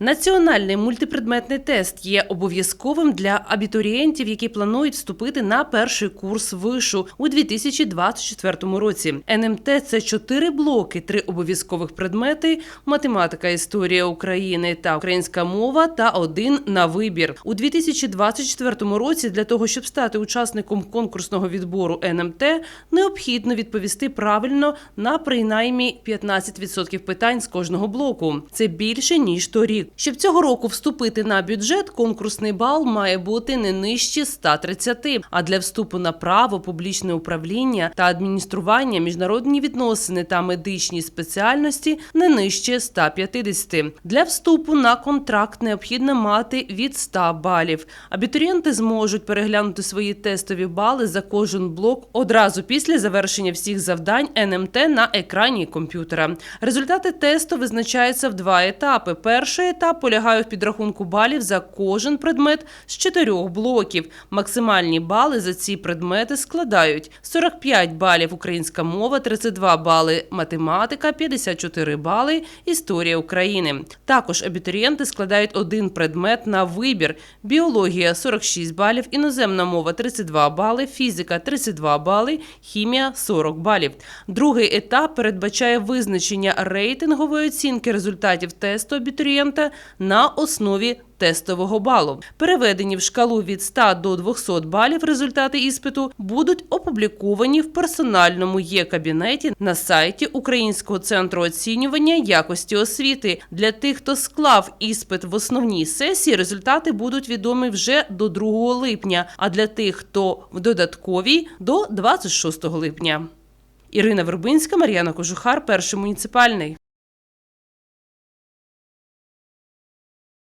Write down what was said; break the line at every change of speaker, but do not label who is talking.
Національний мультипредметний тест є обов'язковим для абітурієнтів, які планують вступити на перший курс вишу у 2024 році. НМТ – це чотири блоки, три обов'язкових предмети: математика, історія України та українська мова, та один на вибір. У 2024 році для того, щоб стати учасником конкурсного відбору НМТ, необхідно відповісти правильно на принаймні 15% питань з кожного блоку. Це більше ніж торік. Щоб цього року вступити на бюджет, конкурсний бал має бути не нижче 130, А для вступу на право, публічне управління та адміністрування, міжнародні відносини та медичні спеціальності не нижче 150. Для вступу на контракт необхідно мати від 100 балів. Абітурієнти зможуть переглянути свої тестові бали за кожен блок одразу після завершення всіх завдань НМТ на екрані комп'ютера. Результати тесту визначаються в два етапи. Перший етап полягає в підрахунку балів за кожен предмет з чотирьох блоків. Максимальні бали за ці предмети складають 45 балів українська мова, 32 бали математика, 54 бали історія України. Також абітурієнти складають один предмет на вибір: біологія 46 балів, іноземна мова 32 бали, фізика 32 бали, хімія 40 балів. Другий етап передбачає визначення рейтингової оцінки результатів тесту абітурієнта на основі тестового балу. Переведені в шкалу від 100 до 200 балів результати іспиту будуть опубліковані в персональному є-кабінеті на сайті Українського центру оцінювання якості освіти. Для тих, хто склав іспит в основній сесії, результати будуть відомі вже до 2 липня, а для тих, хто в додатковій до 26 липня. Ірина Вербинська, Мар'яна Кожухар, перший муніципальний.